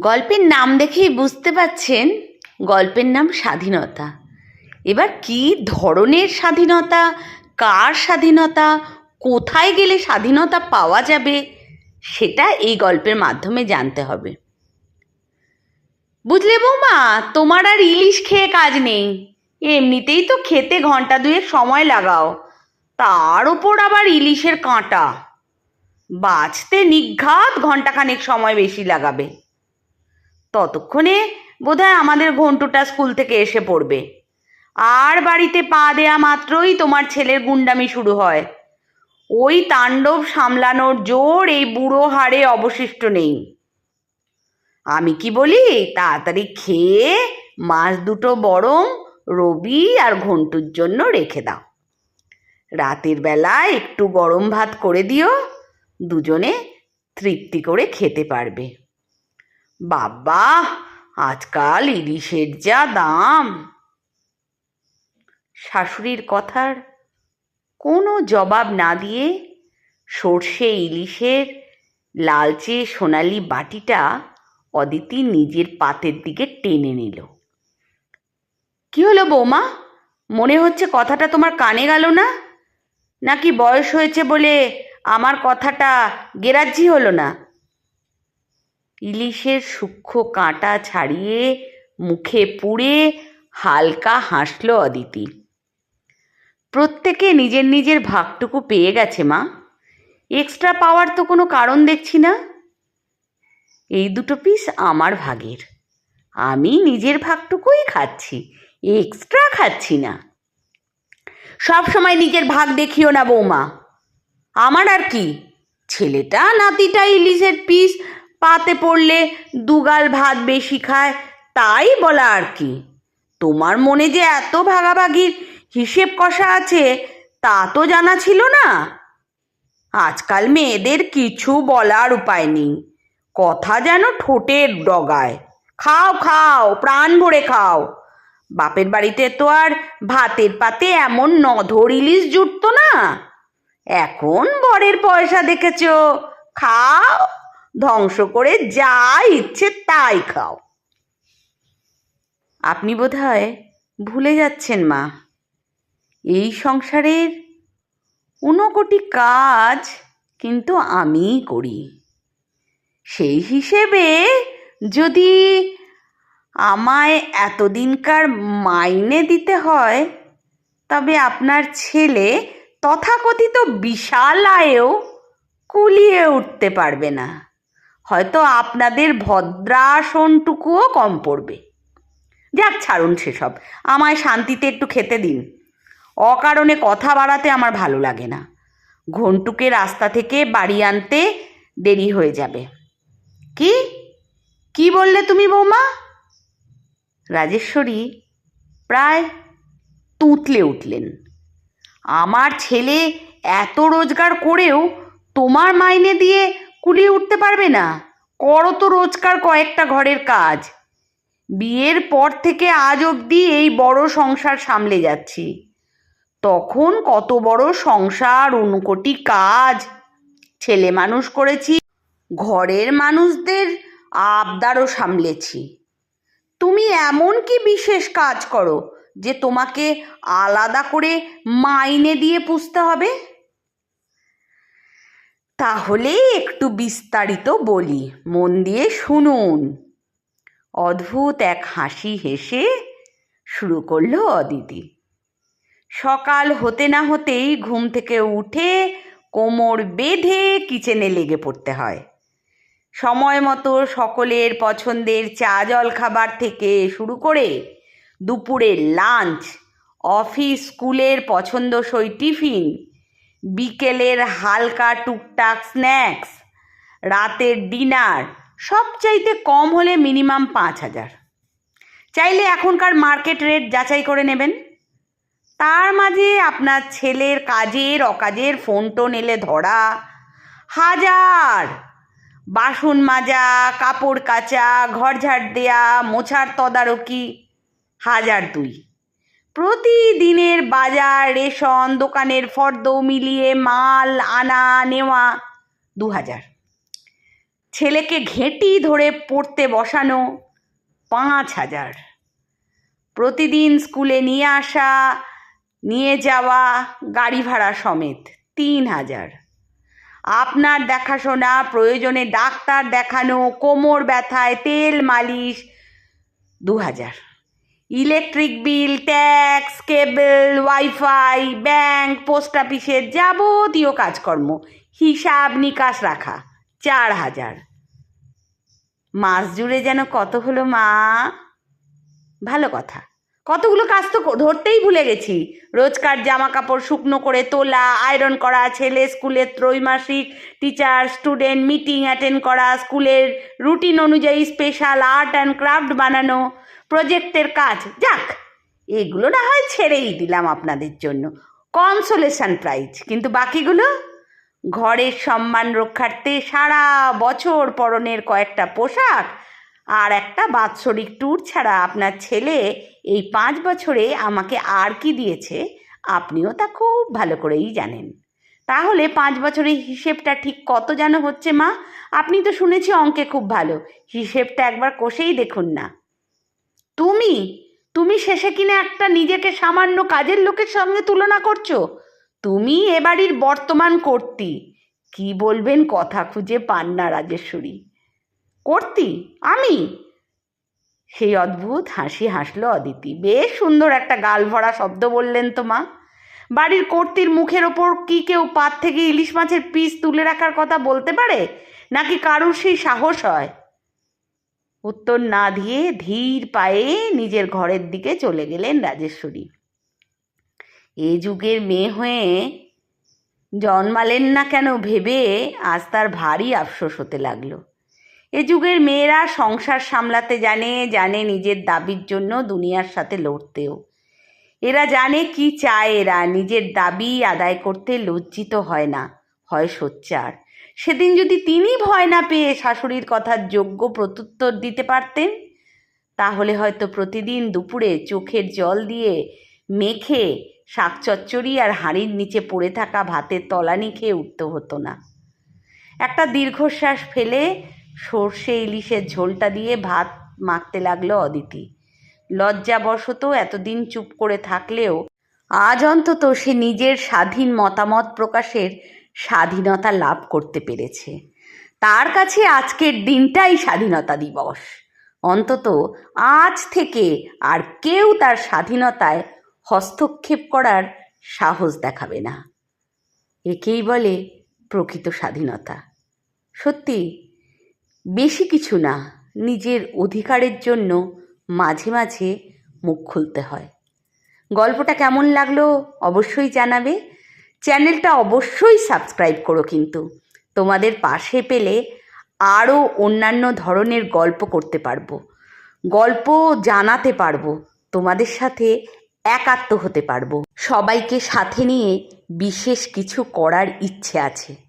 গল্পের নাম দেখেই বুঝতে পাচ্ছেন গল্পের নাম স্বাধীনতা। এবার কি ধরনের স্বাধীনতা? কার স্বাধীনতা? কোথায় গেলে স্বাধীনতা পাওয়া যাবে? সেটা এই গল্পের মাধ্যমে জানতে হবে। বুঝলে বৌমা, তোমার আর ইলিশ খেয়ে কাজ নেই। এমনিতেই তো খেতে ঘণ্টা দুয়েক সময় লাগাও। তার ওপর আবার ইলিশের কাঁটা। বাঁচতে নিঘাত ঘন্টাখানেক সময় বেশি লাগাবে। ততক্ষণে বোধহয় আমাদের ঘন্টুটা স্কুল থেকে এসে পড়বে। আর বাড়িতে পা দেয়া মাত্রই তোমার ছেলের গুন্ডামি শুরু হয়। ওই তাণ্ডব সামলানোর জোর এই বুড়ো হাড়ে অবশিষ্ট নেই। আমি কি বলি, তাড়াতাড়ি খেয়ে মাছ দুটো বরং রবি আর ঘন্টুর জন্য রেখে দাও। রাতের বেলা একটু গরম ভাত করে দিও, দুজনে তৃপ্তি করে খেতে পারবে। বাবা, আজকাল ইলিশের যা দাম। শাশুড়ির কথার কোনো জবাব না দিয়ে সর্ষে ইলিশের লালচে সোনালি বাটিটা অদিতি নিজের পাতের দিকে টেনে নিল। কি হলো বৌমা? মনে হচ্ছে কথাটা তোমার কানে গেল না? নাকি বয়স হয়েছে বলে আমার কথাটা গেরাজ্জি হলো না? ইলিশের সূক্ষ্ম কাঁটা ছাড়িয়ে মুখে পুড়ে হালকা হাসল অদিতি। প্রত্যেকে নিজের নিজের ভাগটুকু পেয়ে গেছে মা। এক্সট্রা পাওয়ার তো কোনো কারণ দেখছি না। এই দুটো পিস আমার ভাগের। আমি নিজের ভাগটুকুই খাচ্ছি, এক্সট্রা খাচ্ছি না। সব সময় নিজের ভাগ দেখিও না বৌমা। আমার আর কি? ছেলেটা নাতিটা ইলিশের পিস পাতে পড়লে দুগাল ভাত বেশি খায়, তাই বলা আর কি। তোমার মনে যে এত ভাগাভাগির হিসেব কষা আছে, তা তো জানা ছিল না। আজকাল মেয়েদের কিছু বলার উপায় নেই। কথা যেন ঠোঁটের ডগায়। খাও খাও, প্রাণ ভরে খাও। বাপের বাড়িতে তো আর ভাতের পাতে এমন নধর ইলিশ জুটতো না। এখন বরের পয়সা দেখেছ। খাও। ধ্বংস করে যা ইচ্ছে তাই খাও। আপনি বোধহয় ভুলে যাচ্ছেন, মা। এই সংসারের ঊনকোটি কাজ কিন্তু আমিই করি। সেই হিসেবে যদি আমায় এতদিনকার মাইনে দিতে হয়, তবে আপনার ছেলে তথাকথিত বিশাল আয়েও কুলিয়ে উঠতে পারবে না। হয়তো আপনাদের ভদ্রাসনটুকুও কম পড়বে। যাক, ছাড়ুন সেসব। আমায় শান্তিতে একটু খেতে দিন। অকারণে কথা বাড়াতে আমার ভালো লাগে না। ঘন্টুকে রাস্তা থেকে বাড়ি আনতে দেরি হয়ে যাবে। কি? কি বললে তুমি, বৌমা? রাজেশ্বরী প্রায় তুতলে উঠলেন। আমার ছেলে এত রোজগার করেও তোমার মাইনে দিয়ে কুলিয়ে উঠতে পারবে না। করো তো রোজকার কয়েকটা ঘরের কাজ। বিয়ের পর থেকে আজ অবধি এই বড় সংসার সামলে যাচ্ছি। তখন কত বড় সংসার, উনকোটি কাজ। ছেলে মানুষ করেছি, ঘরের মানুষদের আবদারও সামলেছি। তুমি এমন কি বিশেষ কাজ করো যে তোমাকে আলাদা করে মাইনে দিয়ে পুষতে হবে? তাহলে একটু বিস্তারিত বলি, মন দিয়ে শুনুন। অদ্ভুত এক হাসি হেসে শুরু করল অদিতি। সকাল হতে না হতেই ঘুম থেকে উঠে কোমর বেঁধে কিচেনে লেগে পড়তে হয়। সময় মতো সকলের পছন্দের চা জল খাবার থেকে শুরু করে দুপুরের লাঞ্চ, অফিস, স্কুলের পছন্দসই টিফিন বিকেলের হালকা টুকটাক স্ন্যাক্স, রাতের ডিনার সব চাইতে কম হলে মিনিমাম পাঁচ হাজার। চাইলে এখনকার মার্কেট রেট যাচাই করে নেবেন। তার মাঝে আপনার ছেলের কাজের অকাজের ফোন টোন এলে ধরা, হাজার বাসন মাজা, কাপড় কাচা ঘর ঝাড় দেয়া, মোছার তদারকি, হাজার দুই। প্রতিদিনের বাজার রেশন, দোকানের ফর্দ মিলিয়ে মাল আনা, নেওয়া দু হাজার ছেলেকে ঘেঁটি ধরে পড়তে বসানো পাঁচ হাজার প্রতিদিন স্কুলে নিয়ে আসা, নিয়ে যাওয়া, গাড়ি ভাড়া সমেত তিন হাজার আপনার দেখাশোনা, প্রয়োজনে ডাক্তার দেখানো, কোমর ব্যথায় তেল মালিশ দু হাজার electric bill, tax, cable, WiFi, bank, post অফিসের যাবতীয় কাজকর্ম। হিসাব নিকাশ রাখা, চার হাজার। মাস জুড়ে যেন কত হলো মা? ভালো কথা। কতগুলো কাজ তো ধরতেই ভুলে গেছি। রোজকার জামা কাপড় শুকনো করে তোলা, আয়রন করা, ছেলে স্কুলের ত্রৈমাসিক টিচার স্টুডেন্ট মিটিং অ্যাটেন্ড করা, স্কুলের রুটিন অনুযায়ী স্পেশাল আর্ট অ্যান্ড ক্রাফট বানানো। প্রজেক্টের কাজ, যাক, এগুলো না হয় ছেড়েই দিলাম আপনাদের জন্য। কনসোলেশন প্রাইজ কিন্তু বাকিগুলো? ঘরের সম্মান রক্ষার্থে সারা বছর পরনের কয়েকটা পোশাক আর একটা বাৎসরিক ট্যুর ছাড়া আপনার ছেলে এই পাঁচ বছরে আমাকে আর কি দিয়েছে, আপনিও তা খুব ভালো করেই জানেন। তাহলে পাঁচ বছরের হিসেবটা ঠিক কত যেন হচ্ছে মা? আপনি তো শুনেছি অঙ্কে খুব ভালো। হিসেবটা একবার কষেই দেখুন না। তুমি? তুমি শেষে কিনা একটা নিজেকে সামান্য কাজের লোকের সঙ্গে তুলনা করছ? তুমি এ বাড়ির বর্তমান কর্তি। কি বলবেন কথা খুঁজে পান না রাজেশ্বরী। কর্তি? আমি? সেই অদ্ভুত হাসি হাসলো অদিতি। বেশ সুন্দর একটা গাল ভরা শব্দ বললেন তো মা। বাড়ির কর্তির মুখের ওপর কি কেউ পাত থেকে ইলিশ মাছের পিস তুলে রাখার কথা বলতে পারে? নাকি কারুর সেই সাহস হয়? উত্তর না দিয়ে ধীর পায়ে নিজের ঘরের দিকে চলে গেলেন রাজেশ্বরী। এ যুগের মেয়ে হয়ে জন্মালেন না কেন ভেবে আজ তার ভারী আফসোস হতে লাগল। এ যুগের মেয়েরা সংসার সামলাতে জানে জানে নিজের দাবির জন্য দুনিয়ার সাথে লড়তেও। এরা জানে কি চায় এরা, নিজের দাবি আদায় করতে লজ্জিত হয় না, হয় সোচ্চার। সেদিন যদি তিনি ভয় না পেয়ে শাশুড়ির কথার যোগ্য প্রত্যুত্তর দিতে পারতেন, তাহলে হয়তো প্রতিদিন দুপুরে চোখের জল দিয়ে মেখে শাক চচ্চড়ি আর হাঁড়ির নিচে পড়ে থাকা ভাতের তলানি খেয়ে উঠতে হতো না। একটা দীর্ঘশ্বাস ফেলে সর্ষে ইলিশের ঝোলটা দিয়ে ভাত মাখতে লাগল অদিতি। লজ্জাবশত এতদিন চুপ করে থাকলেও আজ অন্তত সে নিজের স্বাধীন মতামত প্রকাশের স্বাধীনতা লাভ করতে পেরেছে। তার কাছে আজকের দিনটাই স্বাধীনতা দিবস। অন্তত আজ থেকে আর কেউ তার স্বাধীনতায় হস্তক্ষেপ করার সাহস দেখাবে না। একেই বলে প্রকৃত স্বাধীনতা। সত্যি, বেশি কিছু না, নিজের অধিকারের জন্য মাঝে মাঝে মুখ খুলতে হয়। গল্পটা কেমন লাগল অবশ্যই জানাবে। চ্যানেলটা অবশ্যই সাবস্ক্রাইব করো কিন্তু। তোমাদের পাশে পেলে আরও অন্যান্য ধরনের গল্প করতে পারব। গল্প জানাতে পারব, তোমাদের সাথে একাত্ম হতে পারব। সবাইকে সাথে নিয়ে বিশেষ কিছু করার ইচ্ছে আছে।